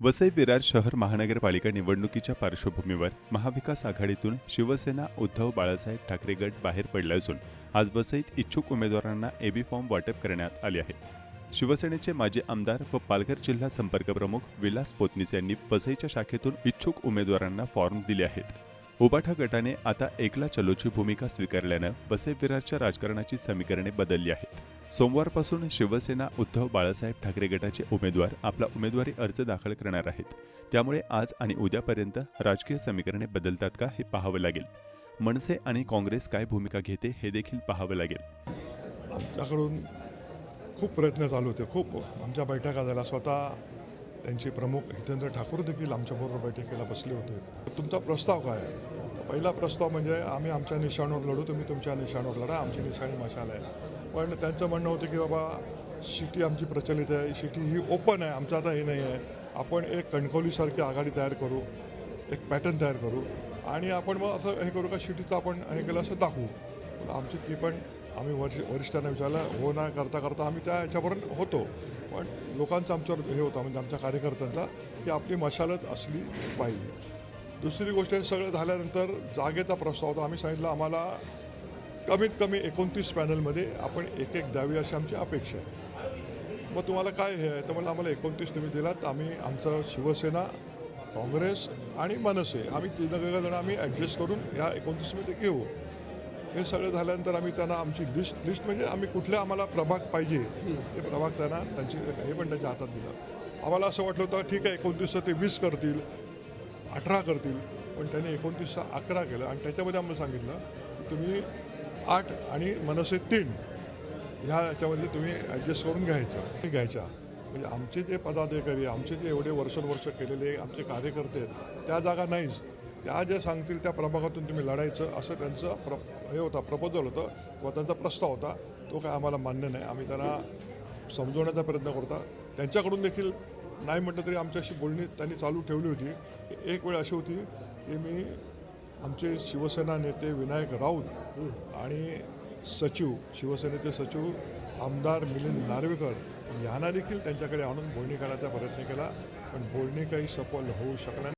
वसई विरार शहर महानगरपालिका निवडणुकीच्या पार्श्वभूमीवर महाविकास आघाडीतून शिवसेना उद्धव बाळासाहेब ठाकरे गट बाहेर पडला असून आज वसईत इच्छुक उमेदवारांना एबी फॉर्म वाटप करण्यात आले आहे. शिवसेनेचे माजी आमदार व पालघर जिल्हा संपर्क प्रमुख विलास पोतनीस यांनी वसईच्या शाखेतून इच्छुक उमेदवारांना फॉर्म दिले आहेत. उबाठा गटाने आता एकला चलोची भूमिका स्वीकारल्यानं वसई विरारच्या राजकारणाची समीकरणे बदलली आहेत. सोमवारपासून शिवसेना उद्धव बाळासाहेब ठाकरे गटाचे उमेदवार आपला उमेदवारी अर्ज दाखल करणार आहेत. त्यामुळे आज आणि उद्यापर्यंत राजकीय समीकरणे बदलतात का हे पाहावं लागेल. मनसे आणि काँग्रेस काय भूमिका घेते हे देखील पाहावं लागेल. आमच्याकडून खूप प्रयत्न चालू होते खूप. आमच्या बैठका झाल्या स्वतः त्यांचे प्रमुख हितेंद्र ठाकूर देखील आमच्याबरोबर बैठकीला बसले होते. तुमचा प्रस्ताव काय आहे? पहिला प्रस्ताव म्हणजे आम्ही आमच्या निशाणावर लढू तुम्ही तुमच्या निशाणावर लढा आमची निशाणी मशाल आहे. पण त्यांचं म्हणणं होतं की बाबा सिटी आमची प्रचलित आहे सिटी ही ओपन आहे आमचं आता हे नाही आहे. आपण एक कणकवलीसारखी आघाडी तयार करू एक पॅटर्न तयार करू आणि आपण मग असं हे करू का सिटीचं आपण हे केलं असं दाखवू. पण आमची ती पण आम्ही वरिष्ठ वरिष्ठांना विचारलं हो ना करता करता आम्ही त्या ह्याच्यापर्यंत होतो. पण लोकांचं आमच्यावर हे होतं म्हणजे आमच्या कार्यकर्त्यांचा की आपली मशालत असली पाहिजे. दुसरी गोष्ट हे सगळं झाल्यानंतर जागेचा प्रस्ताव होता. आम्ही सांगितलं आम्हाला कमीत कमी एकोणतीस पॅनलमध्ये आपण एक एक द्यावी अशी आमची अपेक्षा आहे. मग तुम्हाला काय हे आहे? तर मला आम्हाला एकोणतीस तुम्ही दिलात. आम्ही आमचं शिवसेना काँग्रेस आणि मनसे आम्ही तिघं जण आम्ही ॲडजस्ट करून या एकोणतीसमध्ये घेऊ. हे सगळं झाल्यानंतर आम्ही त्यांना आमची लिस्ट लिस्ट म्हणजे आम्ही कुठल्या आम्हाला प्रभाग पाहिजे ते प्रभाग त्यांना त्यांची हे पण त्यांच्या हातात दिलं. आम्हाला असं वाटलं होतं ठीक आहे एकोणतीसचं ते वीस करतील अठरा करतील पण त्यांनी एकोणतीसचा अकरा केलं आणि त्याच्यामध्ये आम्हाला सांगितलं की तुम्ही आठ आणि मनसे तीन ह्या याच्यामध्ये तुम्ही ॲडजस्ट करून घ्यायचं. घ्यायच्या. म्हणजे आमचे जे पदाधिकारी आमचे जे एवढे वर्षानुवर्ष केलेले आमचे कार्यकर्ते आहेत त्या जागा नाहीच. त्या ज्या सांगतील त्या प्रभागातून तुम्ही लढायचं असं त्यांचं प्र हे होता प्रपोजल होतं किंवा त्यांचा प्रस्ताव होता तो काय आम्हाला मान्य नाही. आम्ही त्यांना समजवण्याचा प्रयत्न करता. त्यांच्याकडून देखील नाही म्हटलं तरी आमच्याशी बोलणी त्यांनी चालू ठेवली होती. एक वेळ अशी होती की मी आमचे शिवसेना नेते विनायक राऊत आणि सचिव शिवसेनेचे सचिव आमदार मिलिंद नार्वेकर यांना देखील त्यांच्याकडे आणून बोलणी करण्याचा प्रयत्न केला पण बोलणी काही सफल होऊ शकला